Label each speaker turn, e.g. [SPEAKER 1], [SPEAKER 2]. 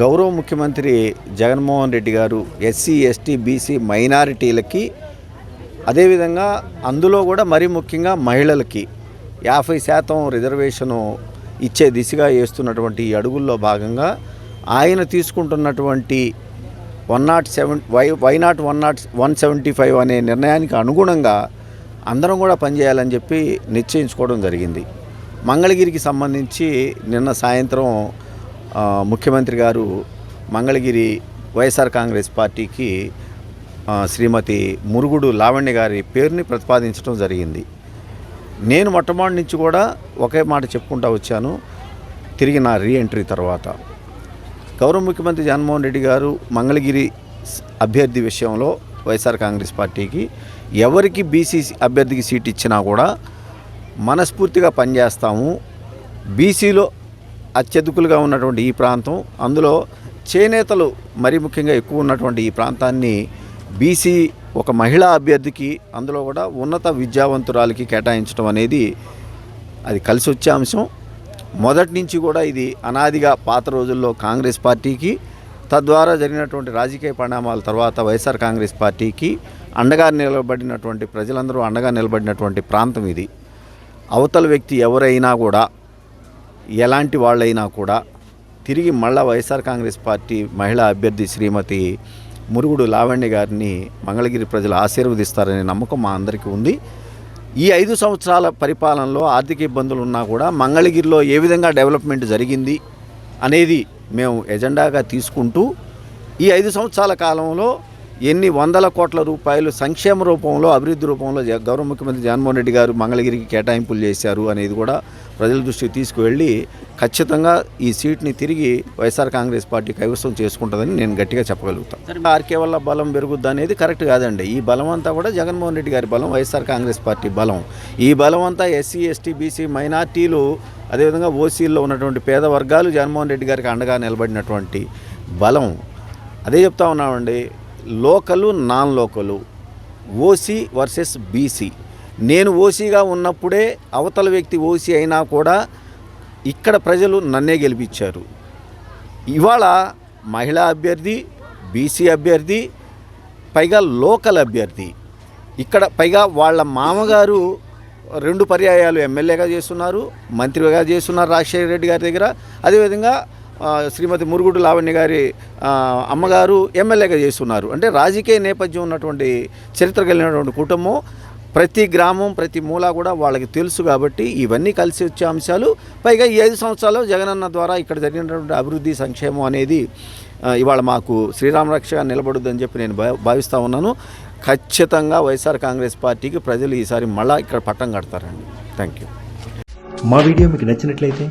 [SPEAKER 1] గౌరవ ముఖ్యమంత్రి జగన్మోహన్ రెడ్డి గారు ఎస్సీ ఎస్టీ బీసీ మైనారిటీలకి అదేవిధంగా అందులో కూడా మరీ ముఖ్యంగా మహిళలకి యాభై శాతం రిజర్వేషను ఇచ్చే దిశగా వేస్తున్నటువంటి ఈ అడుగుల్లో భాగంగా ఆయన తీసుకుంటున్నటువంటి one nought seven Y Y nought one nought one seventy five అనే నిర్ణయానికి అనుగుణంగా అందరం కూడా పనిచేయాలని చెప్పి నిశ్చయించుకోవడం జరిగింది. మంగళగిరికి సంబంధించి నిన్న సాయంత్రం ముఖ్యమంత్రి గారు మంగళగిరి వైఎస్ఆర్ కాంగ్రెస్ పార్టీకి శ్రీమతి మురుగుడు లావణ్య గారి పేరుని ప్రతిపాదించడం జరిగింది. నేను మొట్టమొదటి నుంచి కూడా ఒకే మాట చెప్పుకుంటా వచ్చాను తిరిగి నా రీఎంట్రీ తర్వాత. గౌరవ ముఖ్యమంత్రి జగన్మోహన్ రెడ్డి గారు మంగళగిరి అభ్యర్థి విషయంలో వైఎస్ఆర్ కాంగ్రెస్ పార్టీకి ఎవరికి బీసీ అభ్యర్థికి సీట్ ఇచ్చినా కూడా మనస్ఫూర్తిగా పనిచేస్తాము. బీసీలో అత్యధికులుగా ఉన్నటువంటి ఈ ప్రాంతం. అందులో చేనేతలు మరీ ముఖ్యంగా ఎక్కువ ఉన్నటువంటి ఈ ప్రాంతాన్ని బీసీ ఒక మహిళా అభ్యర్థికి అందులో కూడా ఉన్నత విద్యావంతురాలకి కేటాయించడం అనేది అది కలిసి వచ్చే అంశం. మొదటి నుంచి కూడా ఇది అనాదిగా పాత రోజుల్లో కాంగ్రెస్ పార్టీకి తద్వారా జరిగినటువంటి రాజకీయ పరిణామాల తర్వాత వైఎస్ఆర్ కాంగ్రెస్ పార్టీకి అండగా నిలబడినటువంటి ప్రజలందరూ అండగా నిలబడినటువంటి ప్రాంతం ఇది. అవతల వ్యక్తి ఎవరైనా కూడా ఎలాంటి వాళ్ళైనా కూడా తిరిగి మళ్ళా వైఎస్ఆర్ కాంగ్రెస్ పార్టీ మహిళా అభ్యర్థి శ్రీమతి మురుగుడు లావణ్య గారిని మంగళగిరి ప్రజలు ఆశీర్వదిస్తారనే నమ్మకం మా అందరికీ ఉంది. ఈ ఐదు సంవత్సరాల పరిపాలనలో ఆర్థిక ఇబ్బందులు ఉన్నా కూడా మంగళగిరిలో ఏ విధంగా డెవలప్మెంట్ జరిగింది అనేది మేము ఎజెండాగా తీసుకుంటూ ఈ ఐదు సంవత్సరాల కాలంలో ఎన్ని వందల కోట్ల రూపాయలు సంక్షేమ రూపంలో అభివృద్ధి రూపంలో గౌరవ ముఖ్యమంత్రి జగన్మోహన్ రెడ్డి గారు మంగళగిరికి కేటాయింపులు చేశారు అనేది కూడా ప్రజల దృష్టికి తీసుకువెళ్ళి ఖచ్చితంగా ఈ సీట్ని తిరిగి వైఎస్ఆర్ కాంగ్రెస్ పార్టీ కైవసం చేసుకుంటుందని నేను గట్టిగా చెప్పగలుగుతాను ఆర్కే వల్ల బలం పెరుగుద్ది అనేది కరెక్ట్ కాదండి. ఈ బలం అంతా కూడా జగన్మోహన్ రెడ్డి గారి బలం వైఎస్ఆర్ కాంగ్రెస్ పార్టీ బలం. ఈ బలం అంతా ఎస్సీ ఎస్టీ బీసీ మైనార్టీలు అదేవిధంగా ఓసీల్లో ఉన్నటువంటి పేద వర్గాలు జగన్మోహన్ రెడ్డి గారికి అండగా నిలబడినటువంటి బలం. అదే చెప్తా ఉన్నామండి local non local OC versus BC. నేను ఓసీగా ఉన్నప్పుడే అవతల వ్యక్తి ఓసీ అయినా కూడా ఇక్కడ ప్రజలు నన్నే గెలిపించారు. ఇవాళ మహిళా అభ్యర్థి బీసీ అభ్యర్థి పైగా లోకల్ అభ్యర్థి ఇక్కడ పైగా వాళ్ళ మామగారు రెండు పర్యాయాలు ఎమ్మెల్యేగా చేస్తున్నారు మంత్రిగా చేస్తున్నారు రాజశేఖర రెడ్డి గారి దగ్గర. అదేవిధంగా శ్రీమతి మురుగుడు లావణ్య గారి అమ్మగారు ఎమ్మెల్యేగా చేస్తున్నారు. అంటే రాజకీయ నేపథ్యం ఉన్నటువంటి చరిత్ర కలిగినటువంటి కుటుంబం ప్రతి గ్రామం ప్రతి మూల కూడా వాళ్ళకి తెలుసు కాబట్టి ఇవన్నీ కలిసి వచ్చే అంశాలు. పైగా ఈ ఐదు సంవత్సరాలు జగనన్న ద్వారా ఇక్కడ జరిగినటువంటి అభివృద్ధి సంక్షేమం అనేది ఇవాళ మాకు శ్రీరామరక్షగా నిలబడుద్దని చెప్పి నేను భా- భావిస్తూ ఉన్నాను. ఖచ్చితంగా వైఎస్ఆర్ కాంగ్రెస్ పార్టీకి ప్రజలు ఈసారి మళ్ళా ఇక్కడ పట్టం కడతారండి. థ్యాంక్ యూ
[SPEAKER 2] మా వీడియో మీకు నచ్చినట్లయితే